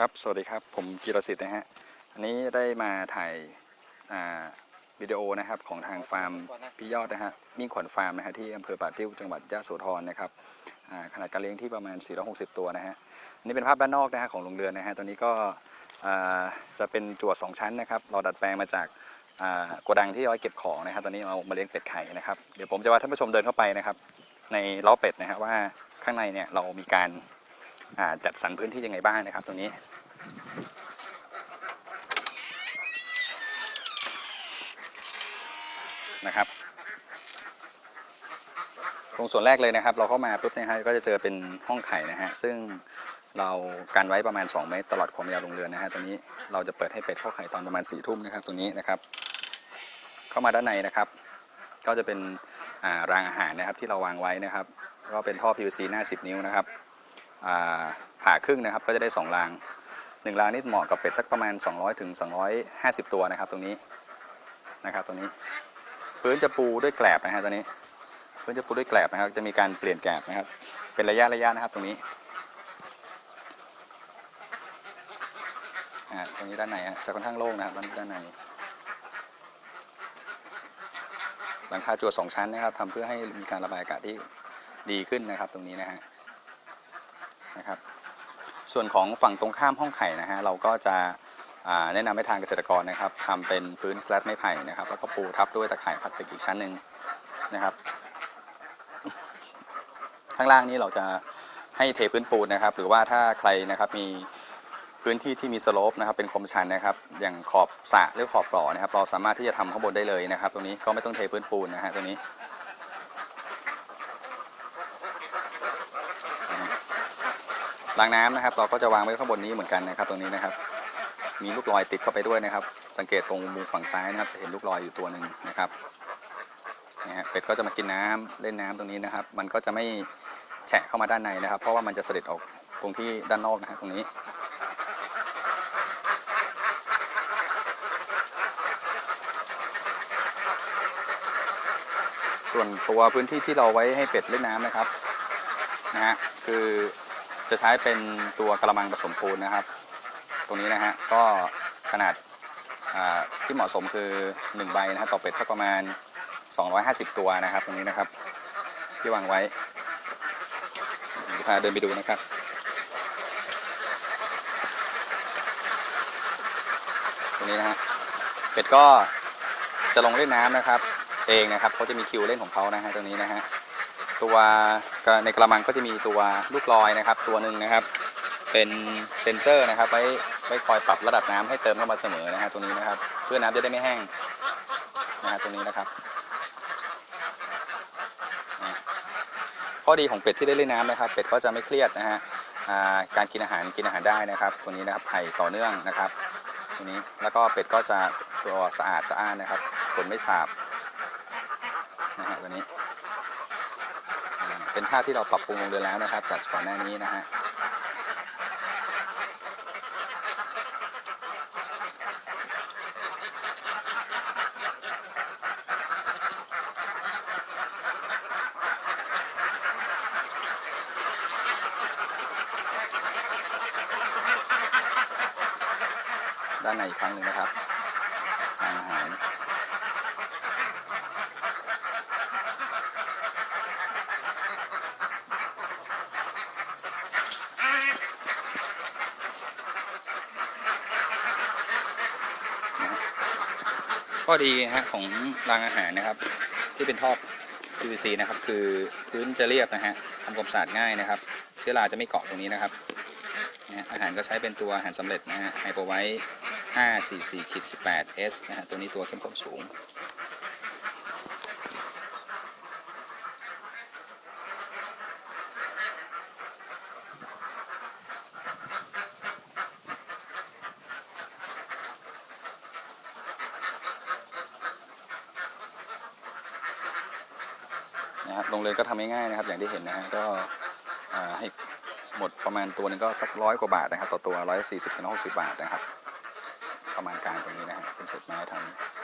ครับ สวัสดีครับ ผมกิรสิทธิ์นะฮะ อันนี้ได้มาถ่ายวิดีโอนะครับของทางฟาร์มพี่ยอดนะฮะ มิ่งขวัญฟาร์มนะฮะที่อำเภอป่าติ้วจังหวัดยะโสธรนะครับขนาดการเลี้ยงที่ประมาณ 460 ตัวนะฮะ อันนี้เป็นภาพด้านนอกนะฮะของโรงเรือนนะฮะ ตอนนี้ก็จะเป็นจั่วสองชั้นนะครับ เราดัดแปลงมาจากอ่าโกดังที่เอาไว้เก็บของนะครับ ตอนนี้เอามาเลี้ยงเป็ดไข่นะครับ เดี๋ยวผมจะพาท่านผู้ชมเดินเข้าไปนะครับ ในล้าเป็ดนะฮะว่าข้างในเนี่ยเรามีการ จัดสรรพื้นที่ยังไงบ้างนะครับ ตรงนี้นะครับ ตรงส่วนแรกเลยนะครับ เราเข้ามาปุ๊บนะฮะก็จะเจอเป็นห้องไข่นะฮะซึ่งเรากันไว้ประมาณ 2 เมตรตลอดความยาวโรงเรือนนะฮะตรงนี้เราจะเปิดให้เป็ดเข้าไข่ตอนประมาณ4ี่ทุ่มนะครับตรงนี้นะครับ เข้ามาด้านในนะครับ ก็จะเป็นรางอาหารนะครับที่เราวางไว้นะครับ ก็เป็นท่อ PVC หน้า 10 นิ้วนะครับ ผ่าครึ่งนะครับ ก็จะได้ 2 ราง 1 รางนี่เหมาะกับเป็ดสักประมาณ 200ถึง250 ตัวนะครับ ตรงนี้นะครับตรงนี้ พื้นจะปูด้วยแกลบนะฮะตอนนี้พื้นจะปูด้วยแกลบนะครับ จะมีการเปลี่ยนแกลบนะครับ เป็นระยะระยะนะครับตรงนี้ตรงนี้ด้านในจะค่อนข้างโล่งนะครับด้านด้านในหลังคาจั่วสองชั้นนะครับทำเพื่อให้มีการระบายอากาศที่ดีขึ้นนะครับ ตรงนี้นะฮะ นะครับ ส่วนของฝั่งตรงข้ามห้องไข่นะฮะเราก็จะแนะนำให้ทางเกษตรกรนะครับทำเป็นพื้นสแลตไม้ไผ่นะครับ แล้วก็ปูทับด้วยตะข่ายพลาสติกอีกชั้นหนึ่งนะครับข้างล่างนี้เราจะให้เทพื้นปูนนะครับ หรือว่าถ้าใครนะครับมีพื้นที่ที่มีสโลปนะครับเป็นคมชันนะครับ อย่างขอบสะหรือขอบปล่อนะครับ เราสามารถที่จะทำข้างบนได้เลยนะครับ ตรงนี้ก็ไม่ต้องเทพื้นปูนนะฮะตรงนี้ รางน้ำนะครับ เราก็จะวางไว้ข้างบนนี้เหมือนกันนะครับ ตรงนี้นะครับ มีลูกลอยติดเข้าไปด้วยนะครับ สังเกตตรงมุมฝั่งซ้ายนะครับ จะเห็นลูกลอยอยู่ตัวหนึ่งนะครับนะฮะเป็ดก็จะมากินน้ำเล่นน้ำตรงนี้นะครับ มันก็จะไม่แฉะเข้ามาด้านในนะครับ เพราะว่ามันจะเสด็จออกตรงที่ด้านนอกนะฮะตรงนี้ส่วนตัวพื้นที่ที่เราไว้ให้เป็ดเล่นน้ำนะครับนะฮะคือ จะใช้เป็นตัวกระมังผสมปูนนะครับ ตรงนี้นะฮะก็ขนาดที่เหมาะสมคือ 1 ใบนะฮะต่อเป็ดสักประมาณ 250 ตัวนะครับตรงนี้นะครับ ที่วางไว้พาเดินไปดูนะครับตรงนี้นะฮะเป็ดก็จะลงเล่นน้ำนะครับ เองนะครับเขาจะมีคิวเล่นของเขานะฮะตรงนี้นะฮะ ตัวในกระมังก็จะมีตัวลูกลอยนะครับ ตัวหนึ่งนะครับ เป็นเซนเซอร์นะครับไว้ไว้คอยปรับระดับน้ำให้เติมเข้ามาเสมอนะฮะตรงนี้นะครับ เพื่อน้ำจะได้ไม่แห้งนะฮะตรงนี้นะครับข้อดีของเป็ดที่ได้เล่นน้ำนะครับ เป็ดก็จะไม่เครียดนะฮะการกินอาหารกินอาหารได้นะครับตรงนี้นะครับไผ่ต่อเนื่องนะครับตรงนี้แล้วก็เป็ดก็จะตัวสะอาดสะอ้านนะครับขนไม่สาบนะฮะตัวนี้ เป็นภาพที่เราปรับปรุงลงเรือนแล้วนะครับ จากก่อนหน้านี้นะฮะด้านในอีกครั้งหนึ่งนะครับอาหาร ข้อดีฮะของรางอาหารนะครับ ที่เป็นท่อ PVC นะครับ คือพื้นจะเรียบนะฮะทำความสะอาดง่ายนะครับ เชื้อราจะไม่เกาะตรงนี้นะครับอาหารก็ใช้เป็นตัวอาหารสำเร็จนะฮะไฮโปรไวท์ 544-18S นะฮะตัวนี้ตัวเข้มข้นสูง นะฮะโรงเรียนก็ทำง่ายๆนะครับ อย่างที่เห็นนะฮะก็ให้หมดประมาณตัวนึงก็สักร้อยกว่าบาทนะครับ ต่อตัวร้อยสี่สิบถึงหกสิบบาทนะครับ ประมาณการตรงนี้นะฮะเป็นเศษไม้ทำ